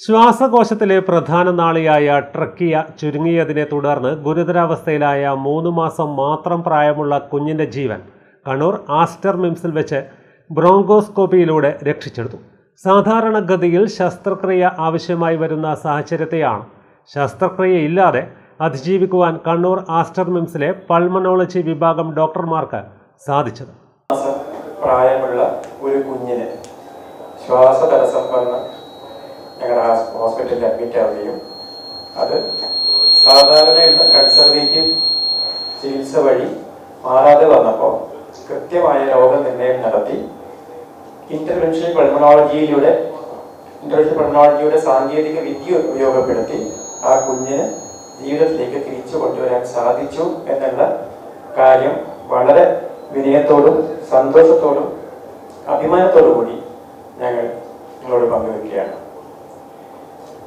ശ്വാസകോശത്തിലെ പ്രധാന നാളിയായ ട്രക്കിയ ചുരുങ്ങിയതിനെ തുടർന്ന് ഗുരുതരാവസ്ഥയിലായ മൂന്ന് മാസം മാത്രം പ്രായമുള്ള കുഞ്ഞിന്റെ ജീവൻ കണ്ണൂർ ആസ്റ്റർ മിംസിൽ വെച്ച് ബ്രോങ്കോസ്കോപ്പിയിലൂടെ രക്ഷിച്ചെടുത്തു. സാധാരണഗതിയിൽ ശസ്ത്രക്രിയ ആവശ്യമായി വരുന്ന സാഹചര്യത്തെയാണ് ശസ്ത്രക്രിയയില്ലാതെ അതിജീവിക്കുവാൻ കണ്ണൂർ ആസ്റ്റർ മിംസിലെ പൾമനോളജി വിഭാഗം ഡോക്ടർമാർക്ക് സാധിച്ചത്. പ്രായമുള്ള ഒരു കുഞ്ഞിനെ ശ്വാസതടസ്സം വന്ന് ഞങ്ങളുടെ ഹോസ്പിറ്റലിൽ അഡ്മിറ്റ് ആവുകയും അത് സാധാരണയുള്ള കൺസർവേറ്റീവ് ചികിത്സ വഴി മാറാതെ വന്നപ്പോൾ കൃത്യമായ രോഗനിർണയം നടത്തി. ഇന്റർവെൻഷൻ പൾമണോളജിയിലൂടെ ഇന്റർവെൻഷൻ പൾമണോളജിയുടെ സാങ്കേതിക വിദ്യ ഉപയോഗപ്പെടുത്തി ആ കുഞ്ഞിന് ജീവിതത്തിലേക്ക് തിരിച്ചു കൊണ്ടുവരാൻ സാധിച്ചു എന്നുള്ള കാര്യം വളരെ വിനയത്തോടും സന്തോഷത്തോടും അഭിമാനത്തോടു കൂടി ഞങ്ങൾ നിങ്ങളോട് പങ്കുവെക്കുകയാണ്.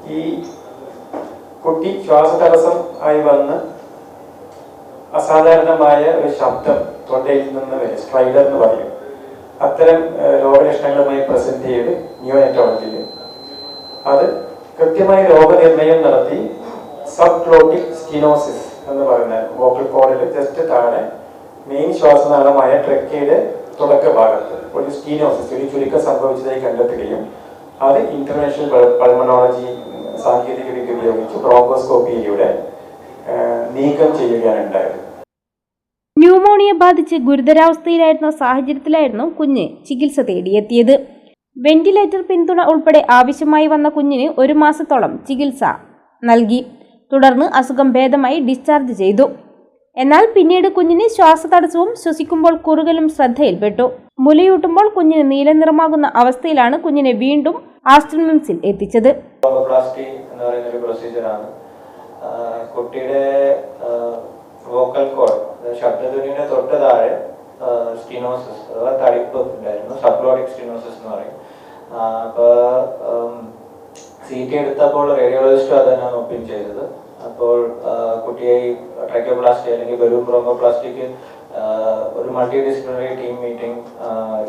ഈ കുട്ടി ശ്വാസതടസ്സം ആയി വന്ന് അസാധാരണമായ ഒരു ശബ്ദം തൊണ്ടയിൽ നിന്ന് വരും. സ്ട്രൈഡർ എന്ന് പറയും. അത്തരം രോഗലക്ഷണങ്ങളുമായി പ്രസന്റ് ചെയ്ത് ന്യൂനറ്റോളജിയിൽ അത് കൃത്യമായി രോഗനിർണയം നടത്തി സബ് ക്ലോട്ടിക് സ്റ്റിനോസിസ് എന്ന് പറയുന്ന വോക്കൽ കോഡിൽ ജസ്റ്റ് താഴെ മെയിൻ ശ്വാസനാളമായ ട്രക്കയുടെ തുടക്ക ഭാഗത്ത് ഒരു സ്റ്റീനോസിസ് ഒരു ചുരുക്കം സംഭവിച്ചതായി കണ്ടെത്തുകയും അത് ഇന്റർനാഷണൽ പൾമണോളജി സാങ്കേതിക വിദ്യ ഉപയോഗിച്ച് ബ്രോങ്കോസ്കോപ്പിയിലൂടെ നീക്കം ചെയ്യുകയാണ് ഉണ്ടായത്. ന്യൂമോണിയ ബാധിച്ച് ഗുരുതരാവസ്ഥയിലായിരുന്ന സാഹചര്യത്തിലായിരുന്നു കുഞ്ഞ് ചികിത്സ തേടിയെത്തിയത്. വെന്റിലേറ്റർ പിന്തുണ ഉൾപ്പെടെ ആവശ്യമായി വന്ന കുഞ്ഞിന് ഒരു മാസത്തോളം ചികിത്സ നൽകി. തുടർന്ന് അസുഖം ഭേദമായി ഡിസ്ചാർജ് ചെയ്തു. എന്നാൽ പിന്നീട് കുഞ്ഞിന് ശ്വാസതടസ്സവും ശ്വസിക്കുമ്പോൾ കുറുകലും ശ്രദ്ധയിൽപ്പെട്ടു. മുലയൂട്ടുമ്പോൾ കുഞ്ഞിന് നീലനിറമാകുന്ന അവസ്ഥയിലാണ് കുഞ്ഞിനെ വീണ്ടും ആസ്ട്രമിംസിൽ എത്തിച്ചത്. കുട്ടിയുടെ വോക്കൽ കോഡ് ശബ്ദധ്വനിയുടെ തൊട്ട് താഴെ സ്റ്റിനോസിസ് അഥവാ തടിപ്പ് ഉണ്ടായിരുന്നു. സബ്ലോഡിക് സ്റ്റിനോസിസ് എന്ന് പറയും. അപ്പോൾ സി ടി എടുത്തപ്പോൾ റേഡിയോളജിസ്റ്റ് അതാണ് ഒപ്പിൻ ചെയ്തത്. അപ്പോൾ കുട്ടിയെ ട്രൈക്കോപ്ലാസ്റ്റി അല്ലെങ്കിൽ ബലൂൺ ബ്രോങ്കോപ്ലാസ്റ്റിക്ക് ഒരു multi disciplinary team meeting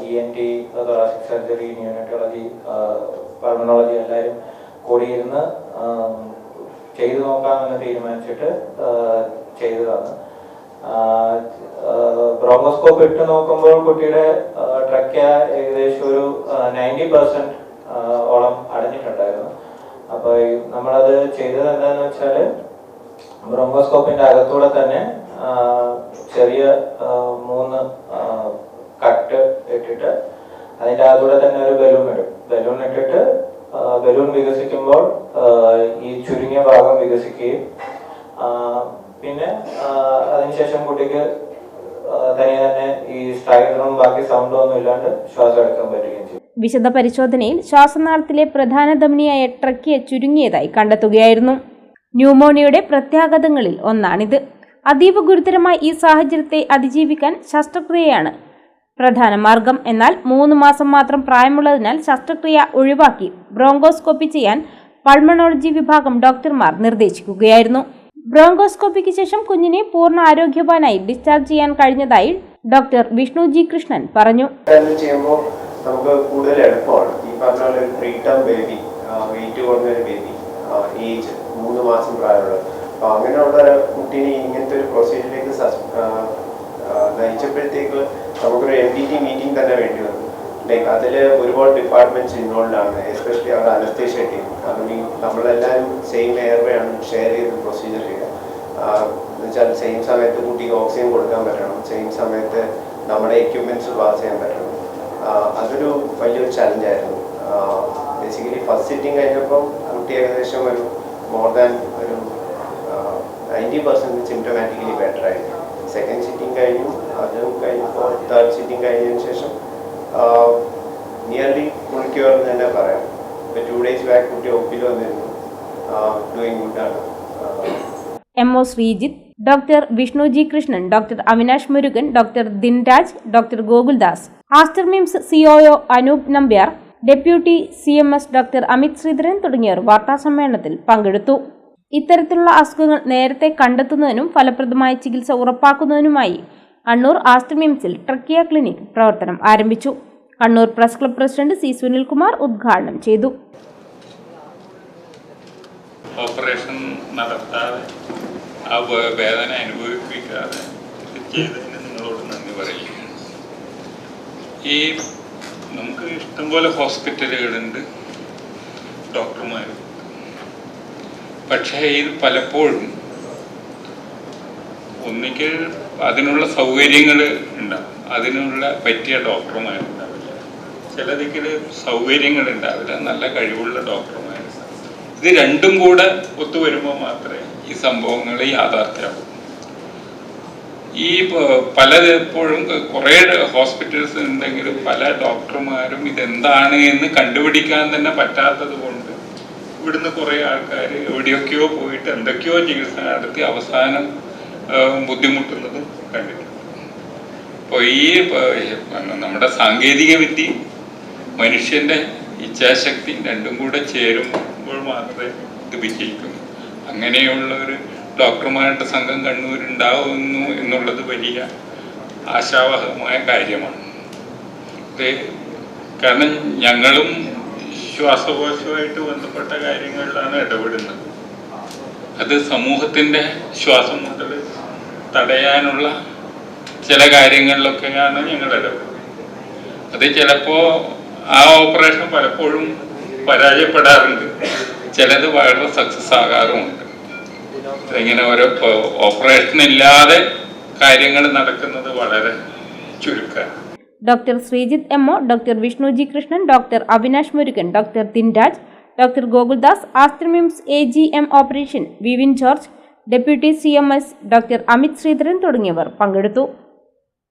E N T thoracic surgery neonatology pulmonology എല്ലാവരും കൂടിയിരുന്ന് ചെയ്തു നോക്കാമെന്ന് തീരുമാനിച്ചിട്ട് ചെയ്തതാണ്. ബ്രോങ്കോസ്കോപ്പ് ഇട്ട് നോക്കുമ്പോൾ കുട്ടിയുടെ ട്രക്ക ഏകദേശം ഒരു നയന്റി പെർസെന്റ് ഓളം അടഞ്ഞിട്ടുണ്ടായിരുന്നു. അപ്പോൾ നമ്മളത് ചെയ്തത് എന്താണെന്ന് വെച്ചാൽ ബ്രോങ്കോസ്കോപ്പിന്റെ അകത്തൂടെ തന്നെ ചെറിയ മൂന്ന് കട്ട് ഇട്ടിട്ട് അതിന്റെ അകത്തൂടെ തന്നെ ഒരു ബലൂൺ ഇടും. ബലൂൺ ഇട്ടിട്ട് ബലൂൺ വികസിക്കുമ്പോൾ ഈ ചുരുങ്ങിയ ഭാഗം വികസിക്കുകയും പിന്നെ അതിനുശേഷം കുട്ടിക്ക് തനിയെ തന്നെ ഈ സ്ട്രൈഡറും ബാക്കി സൗണ്ടും ഒന്നും ഇല്ലാണ്ട് ശ്വാസം എടുക്കാൻ പറ്റുകയും ചെയ്യും. വിശദ പരിശോധനയിൽ ശ്വാസനാളത്തിലെ പ്രധാന ധമനിയായ ട്രക്കിയെ ചുരുങ്ങിയതായി കണ്ടെത്തുകയായിരുന്നു. ന്യൂമോണിയയുടെ പ്രത്യാഘാതങ്ങളിൽ ഒന്നാണിത്. അതീവ ഗുരുതരമായ ഈ സാഹചര്യത്തെ അതിജീവിക്കാൻ ശസ്ത്രക്രിയയാണ് പ്രധാന മാർഗം. എന്നാൽ മൂന്ന് മാസം മാത്രം പ്രായമുള്ളതിനാൽ ശസ്ത്രക്രിയ ഒഴിവാക്കി ബ്രോങ്കോസ്കോപ്പി ചെയ്യാൻ പൾമണോളജി വിഭാഗം ഡോക്ടർമാർ നിർദ്ദേശിക്കുകയായിരുന്നു. ബ്രോങ്കോസ്കോപ്പിക്ക് ശേഷം കുഞ്ഞിനെ പൂർണ ആരോഗ്യവാനായി ഡിസ്ചാർജ് ചെയ്യാൻ കഴിഞ്ഞതായി ഡോക്ടർ വിഷ്ണു ജി കൃഷ്ണൻ പറഞ്ഞു. ചെയ്യുമ്പോൾ നമുക്ക് കൂടുതൽ എളുപ്പമാണ്. ഈ പറഞ്ഞ ടേം ബേബി വെയിറ്റ് കുറഞ്ഞ ഒരു ബേബി ഏജ്. മൂന്ന് മാസം പ്രായമുള്ളത്. അപ്പോൾ അങ്ങനെയുള്ള കുട്ടീനെ ഇങ്ങനത്തെ ഒരു പ്രൊസീജിയറിലേക്ക് നയിച്ചപ്പോഴത്തേക്ക് നമുക്കൊരു എം ഡി ടി മീറ്റിംഗ് തന്നെ വേണ്ടി വന്നു. ലൈക്ക് അതിൽ ഒരുപാട് ഡിപ്പാർട്ട്മെന്റ്സ് ഇൻവോൾഡ് ആണ്. എസ്പെഷ്യലി അവർ അനസ്തേഷ്യ ടീം കാരണം ഈ നമ്മളെല്ലാവരും സെയിം എയർവേ ആണ് ഷെയർ ചെയ്ത് പ്രൊസീജിയർ ചെയ്യുക. എന്നുവെച്ചാൽ സെയിം സമയത്ത് കുട്ടിക്ക് ഓക്സിജൻ കൊടുക്കാൻ പറ്റണം. സെയിം സമയത്ത് നമ്മുടെ എക്യുപ്മെന്റ്സ് പാസ് ചെയ്യാൻ പറ്റണം. അതൊരു വലിയൊരു ചലഞ്ചായിരുന്നു ബേസിക്കലി ഫസ്റ്റ് സിറ്റിംഗ് കഴിഞ്ഞപ്പം കുട്ടി ഏകദേശം ഒരു മോർ ദാൻ ഒരു നയന്റി പെർസെന്റ് സിംറ്റമാറ്റിക്കലി ബെറ്റർ ആയി സെക്കൻഡ് സിറ്റിംഗ് കഴിഞ്ഞു അതും കഴിഞ്ഞപ്പോൾ തേർഡ് സിറ്റിംഗ് കഴിഞ്ഞതിന് ശേഷം നിയർലി ഫുൾ ക്യൂർ എന്ന് തന്നെ പറയാം. ഇപ്പോൾ ടു ഡേയ്സ് ബാക്ക് കുട്ടി ഒപ്പിൽ വന്നിരുന്നു. Doing ഗുഡാണ് M O Sreejith doctor Vishnu G Krishnan doctor Avinash Murugan doctor Dinraj doctor Gokuldas Aster MIMS COO Anoop Nambiar deputy C M S doctor Amit Sreedharan തുടങ്ങിയവർ വാർത്താസമ്മേളനത്തിൽ പങ്കെടുത്തു. ഇത്തരത്തിലുള്ള അസുഖങ്ങൾ നേരത്തെ കണ്ടെത്തുന്നതിനും ഫലപ്രദമായ ചികിത്സ ഉറപ്പാക്കുന്നതിനുമായി കണ്ണൂർ ആസ്റ്റർ മിംസിൽ ട്രക്കിയ ക്ലിനിക് പ്രവർത്തനം ആരംഭിച്ചു. Kannur press club president C Sunilkumar ഉദ്ഘാടനം ചെയ്തു. ഓപ്പറേഷൻ നടത്താതെ വേദന അനുഭവിപ്പിക്കാതെ ചെയ്തതിന് നിങ്ങളോട് നന്ദി പറയുകയാണ്. ഈ നമുക്ക് ഇഷ്ടംപോലെ ഹോസ്പിറ്റലുകളുണ്ട് ഡോക്ടർമാർ പക്ഷേ ഇത് പലപ്പോഴും ഒന്നിക്ക് അതിനുള്ള സൗകര്യങ്ങൾ ഉണ്ടാവും അതിനുള്ള പറ്റിയ ഡോക്ടർമാരുണ്ടാവില്ല ചിലതിക്കൽ സൗകര്യങ്ങൾ ഉണ്ടാവില്ല നല്ല കഴിവുള്ള ഡോക്ടർമാർ ഇത് രണ്ടും കൂടെ ഒത്തുവരുമ്പോൾ മാത്രമേ ഈ സംഭവങ്ങൾ യാഥാർത്ഥ്യമാകൂ ഈ പലപ്പോഴും കുറേ ഹോസ്പിറ്റൽസ് ഉണ്ടെങ്കിലും പല ഡോക്ടർമാരും ഇതെന്താണ് എന്ന് കണ്ടുപിടിക്കാൻ തന്നെ പറ്റാത്തത് കൊണ്ട് ഇവിടുന്ന് കുറേ ആൾക്കാർ എവിടെയൊക്കെയോ പോയിട്ട് എന്തൊക്കെയോ ചികിത്സ നടത്തി അവസാനം ബുദ്ധിമുട്ടുന്നത് കണ്ടിട്ടുണ്ട്. അപ്പോൾ ഈ നമ്മുടെ സാങ്കേതിക വിദ്യ മനുഷ്യന്റെ ഇച്ഛാശക്തി രണ്ടും കൂടെ ചേരുമ്പോൾ മാത്രമേ ഇത് വിജയിക്കുന്നു അങ്ങനെയുള്ള ഒരു ഡോക്ടർമാരുടെ സംഘം കണ്ണൂരുണ്ടാവുന്നു എന്നുള്ളത് വലിയ ആശാവഹമായ കാര്യമാണ്. കാരണം ഞങ്ങളും ശ്വാസകോശവുമായിട്ട് ബന്ധപ്പെട്ട കാര്യങ്ങളിലാണ് ഇടപെടുന്നത്. അത് സമൂഹത്തിന്റെ ശ്വാസം മുതൽ തടയാനുള്ള ചില കാര്യങ്ങളിലൊക്കെയാണ് ഞങ്ങൾ ഇടപെടുന്നത്. അത് ചിലപ്പോൾ ആ ഓപ്പറേഷൻ പലപ്പോഴും പരാജയപ്പെടാറുണ്ട്. ചിലത് വളരെ സക്സസ് ആകാറുമുണ്ട്. ഇങ്ങനെ ഓരോ ഓപ്പറേഷൻ ഇല്ലാതെ കാര്യങ്ങൾ നടക്കുന്നത് വളരെ ചുരുക്കമാണ് doctor Sreejith M O doctor Vishnu G Krishnan doctor Avinash Murugan doctor Dinraj doctor Gokuldas Aster MIMS A G M operation Vivin George deputy C M S doctor Amit Sreedharan തുടങ്ങിയവർ പങ്കെടുത്തു.